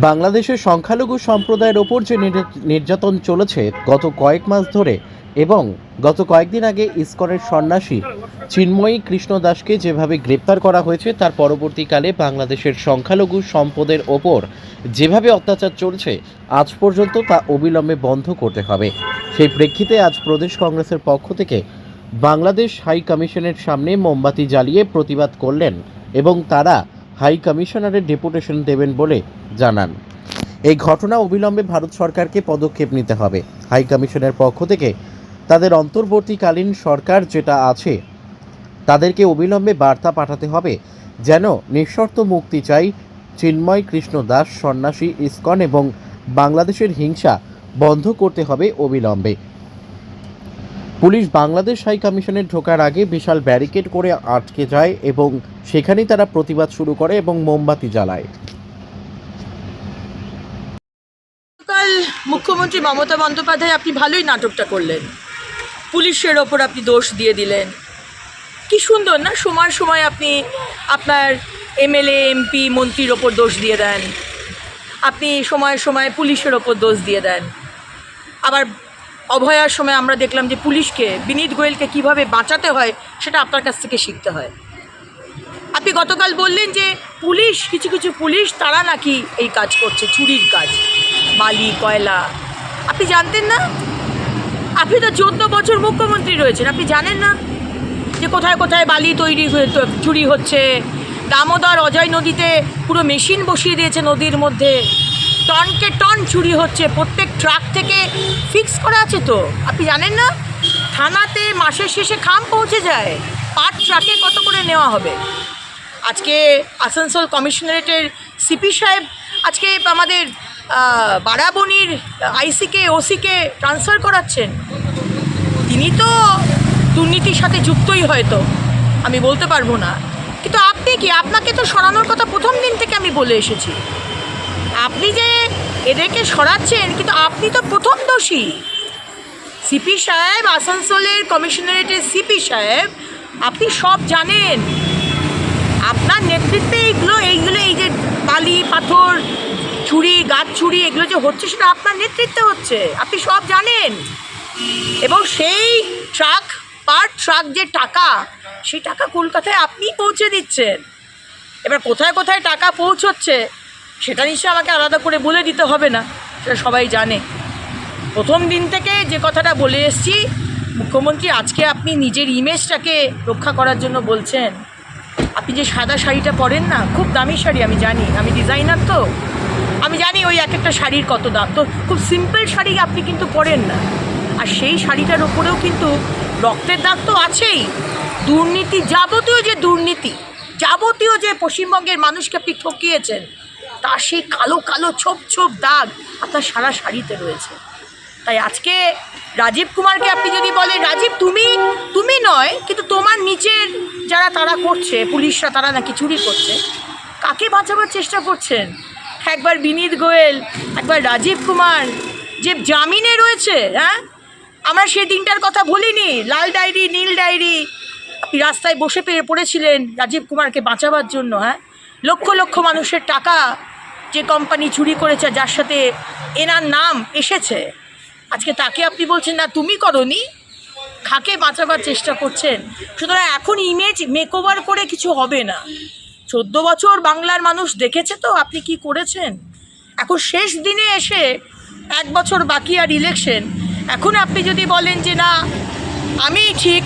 বাংলাদেশের সংখ্যালঘু সম্প্রদায়ের ওপর যে নির- নির্যাতন চলেছে গত কয়েক মাস ধরে এবং গত কয়েকদিন আগে ইস্কনের সন্ন্যাসী চিন্ময়ী কৃষ্ণ দাসকে যেভাবে গ্রেপ্তার করা হয়েছে, তার পরবর্তীকালে বাংলাদেশের সংখ্যালঘু সম্পদের ওপর যেভাবে অত্যাচার চলছে, আজ পর্যন্ত তা অবিলম্বে বন্ধ করতে হবে। সেই প্রেক্ষিতে আজ প্রদেশ কংগ্রেসের পক্ষ থেকে বাংলাদেশ হাই কমিশনের সামনে মোমবাতি জ্বালিয়ে প্রতিবাদ করলেন এবং তারা হাই কমিশনারের ডেপুটেশন দেবেন বলে জানান। এই ঘটনা অবিলম্বে ভারত সরকারকে পদক্ষেপ নিতে হবে। হাই কমিশনের পক্ষ থেকে তাদের অন্তর্বর্তীকালীন সরকার যেটা আছে, তাদেরকে অবিলম্বে বার্তা পাঠাতে হবে যেন নিঃশর্ত মুক্তি চাই চিন্ময় কৃষ্ণ দাস, সন্ন্যাসী, ইস্কন এবং বাংলাদেশের হিংসা বন্ধ করতে হবে অবিলম্বে। পুলিশ বাংলাদেশ হাই কমিশনে ঢোকার আগে বিশাল ব্যারিকেড করে আটকে যায় এবং সেখানেই তারা প্রতিবাদ শুরু করে এবং মোমবাতি জ্বালায়। মুখ্যমন্ত্রী মমতা বন্দ্যোপাধ্যায় আপনি ভালোই নাটকটা করলেন। পুলিশের ওপর আপনি দোষ দিয়ে দিলেন। কি সুন্দর না? সময় সময় আপনি আপনার এমএলএ, এমপি, মন্ত্রীর ওপর দোষ দিয়ে দেন। আপনি সময় সময় পুলিশের ওপর দোষ দিয়ে দেন। আবার অভয়ার সময় আমরা দেখলাম যে পুলিশকে, বিনীত গোয়েলকে কীভাবে বাঁচাতে হয়, সেটা আপনার কাছ থেকে শিখতে হয়। আপনি গতকাল বললেন যে পুলিশ, কিছু কিছু পুলিশ, তারা নাকি এই কাজ করছে, চুরির কাজ। বালি, কয়লা, আপনি জানতেন না? আপনি তো চোদ্দ বছর মুখ্যমন্ত্রী রয়েছেন, আপনি জানেন না? যে কোথায় কোথায় বালি তৈরি হয়ে, চুরি হচ্ছে, দামোদর অজয় নদীতে পুরো মেশিন বসিয়ে দিয়েছে নদীর মধ্যে। টনকে টন চুরি হচ্ছে, প্রত্যেক ট্রাক থেকে ফিক্স করা আছে তো। আপনি জানেন না? থানাতে মাসের শেষে খাম পৌঁছে যায়। পাট ট্রাকে কত করে নেওয়া হবে? আজকে আসানসোল কমিশনারেটের সিপি সাহেব, আজকে আমাদের বারাবনির আইসিকে, ওসিকে ট্রান্সফার করাচ্ছেন। তিনি তো দুর্নীতির সাথে যুক্তই হয়তো, আমি বলতে পারব না। কিন্তু আপনি কি, আপনাকে তো সরানোর কথা প্রথম দিন থেকে আমি বলে এসেছি। আপনি যে এদেরকে সরাচ্ছেন, কিন্তু আপনি তো প্রথম দোষী। সিপি সাহেব, আসানসোলের কমিশনারেটের সিপি সাহেব, আপনি সব জানেন। আপনার নেতৃত্বে এইগুলো এইগুলো, এই যে বালি, পাথর চুরি গাছ চুরি এগুলো যে হচ্ছে সেটা আপনার নেতৃত্বে হচ্ছে। আপনি সব জানেন। এবং সেই ট্রাক পার ট্রাক যে টাকা, সেই টাকা কলকাতায় আপনি পৌঁছে দিচ্ছেন। এবার কোথায় কোথায় টাকা পৌঁছচ্ছে সেটা নিশ্চয়ই আমাকে আলাদা করে বলে দিতে হবে না, সেটা সবাই জানে। প্রথম দিন থেকে যে কথাটা বলে এসছি, মুখ্যমন্ত্রী আজকে আপনি নিজের ইমেজটাকে রক্ষা করার জন্য বলছেন। আপনি যে সাদা শাড়িটা পরেন না, খুব দামি শাড়ি, আমি জানি। আমি ডিজাইনার তো। আমি জানি ওই এক একটা শাড়ির কত দাম। তো খুব সিম্পল শাড়ি আপনি কিন্তু পরেন না। আর সেই শাড়িটার ওপরেও কিন্তু রক্তের দাগ তো আছেই। দুর্নীতি যাবতীয় যে দুর্নীতি, যাবতীয় যে পশ্চিমবঙ্গের মানুষকে আপনি ঠকিয়েছেন তার সেই কালো কালো ছোপ ছোপ দাগ আপনার সারা শাড়িতে রয়েছে। তাই আজকে রাজীব কুমারকে আপনি যদি বলেন, রাজীব, তুমি তুমি নয়, কিন্তু তোমার নিচের যারা তারা করছে, পুলিশরা তারা নাকি চুরি করছে, কাকে বাঁচাবার চেষ্টা করছেন? একবার বিনীত গোয়েল, একবার রাজীব কুমার, যে জামিনে রয়েছে হ্যাঁ? আমরা সেই দিনটার কথা বলিনি লাল ডায়েরি, নীল ডায়েরি, আপনি রাস্তায় বসে পেয়ে পড়েছিলেন রাজীব কুমারকে বাঁচাবার জন্য হ্যাঁ? লক্ষ লক্ষ মানুষের টাকা যে কোম্পানি চুরি করেছে, যার সাথে এনার নাম এসেছে, আজকে তাকে আপনি বলছেন, না, তুমি করনি, খাকে বাঁচাবার চেষ্টা করছেন। সুতরাং এখন ইমেজ মেকওভার করে কিছু হবে না। চোদ্দ বছর বাংলার মানুষ দেখেছে তো, আপনি কি করেছেন? এখন শেষ দিনে এসে এক বছর বাকি আর ইলেকশন এখন আপনি যদি বলেন যে, না, আমি ঠিক,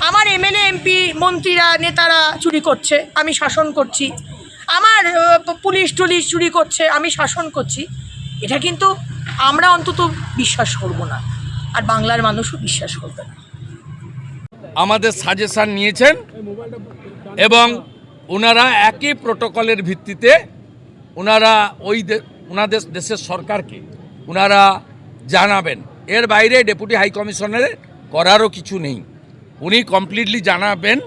আমার এমএলএ, এমপি, মন্ত্রীরা, নেতারা চুরি করছে, আমি শাসন করছি। আমার পুলিশ টুলিশ চুরি করছে, আমি শাসন করছি, এটা কিন্তু আমরা অন্তত বিশ্বাস করব না। আর বাংলার মানুষও বিশ্বাস করবে না। আমাদের সাজেশান নিয়েছেন এবং ওনারা একই প্রোটোকলের ভিত্তিতে ওনারা ওই ওনাদের দেশের সরকারকে ওনারা জানাবেন। এর বাইরে ডেপুটি হাই কমিশনারের করারও কিছু নেই। উনি কমপ্লিটলি জানাবেন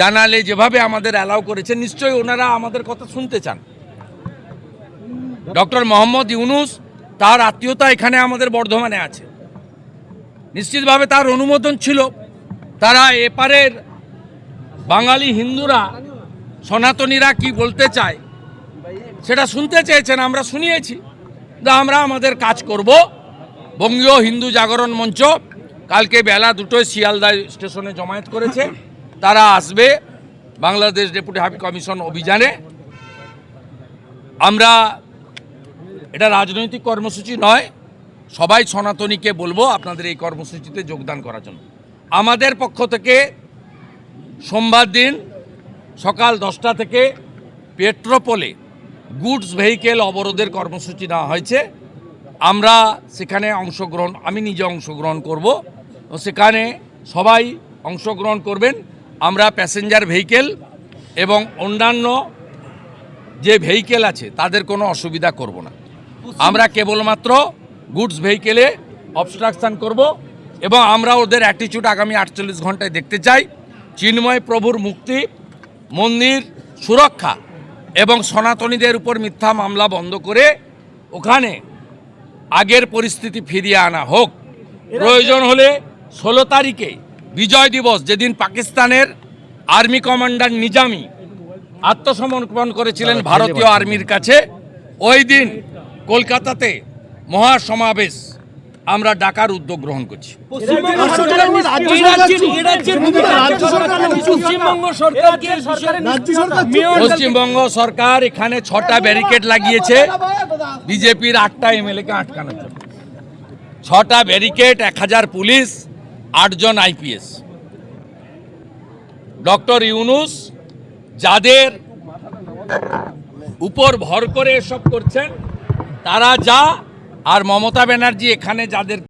জানালে যেভাবে আমাদের অ্যালাউ করেছেন, নিশ্চয়ই ওনারা আমাদের কথা শুনতে চান। ডক্টর মোহাম্মদ ইউনুস তার আত্মীয়তা এখানে আমাদের বর্ধমানে আছে। নিশ্চিতভাবে তার অনুমোদন ছিল। তারা এপারের বাঙালি হিন্দুরা, সনাতনীরা কি বলতে চায়, সেটা শুনতে চেয়েছেন, আমরা শুনিয়েছি। আমরা আমাদের কাজ করব। বঙ্গীয় হিন্দু জাগরণ মঞ্চ কালকে বেলা দুটোয় শিয়ালদা স্টেশনে জমায়েত করেছে। তারা আসবে বাংলাদেশ ডেপুটি হাই কমিশন অভিযানে। আমরা এটা রাজনৈতিক কর্মসূচি নয়, সবাই সনাতনীকে বলব আপনাদের এই কর্মসূচিতে যোগদান করার জন্য। আমাদের পক্ষ থেকে সোমবার দিন সকাল দশটা থেকে পেট্রোপোলে গুডস ভেহিকেল অবরোধের কর্মসূচি নেওয়া হয়েছে। আমরা সেখানে অংশগ্রহণ, আমি নিজে অংশগ্রহণ করব। ও সেখানে সবাই অংশগ্রহণ করবেন। আমরা প্যাসেঞ্জার ভেহিকেল এবং অন্যান্য যে ভেহিকেল আছে তাদের কোনো অসুবিধা করব না। আমরা কেবলমাত্র গুডস ভেহিকেলে অবস্ট্রাকশান করব এবং আমরা ওদের অ্যাটিচিউড আগামী আটচল্লিশ ঘন্টায় দেখতে চাই। চিন্ময় প্রভুর মুক্তি মন্দির সুরক্ষা এবং সনাতনীদের উপর মিথ্যা মামলা বন্ধ করে ওখানে আগের পরিস্থিতি ফিরিয়ে আনা হোক। প্রয়োজন হলে ষোলো তারিখে বিজয় দিবস যেদিন পাকিস্তানের আর্মি কমান্ডার নিজামি আত্মসমর্পণ করেছিলেন ভারতীয় আর্মির কাছে ওই দিন কলকাতাতে মহাসমাবেশ আমরা ডাকার উদ্যোগ গ্রহণ করছি। পশ্চিমবঙ্গ সরকার এখানে ছটা ব্যারিকেড লাগিয়েছে। বিজেপির আটটা এমএলএকে আটকানোর জন্য ছটা ব্যারিকেড এক হাজার পুলিশ আটজন আইপিএস। ডক্টর ইউনুস যাদের উপর ভর করে এসব করছেন, তারা যা, আর মমতা ব্যানার্জি এখানে যাদের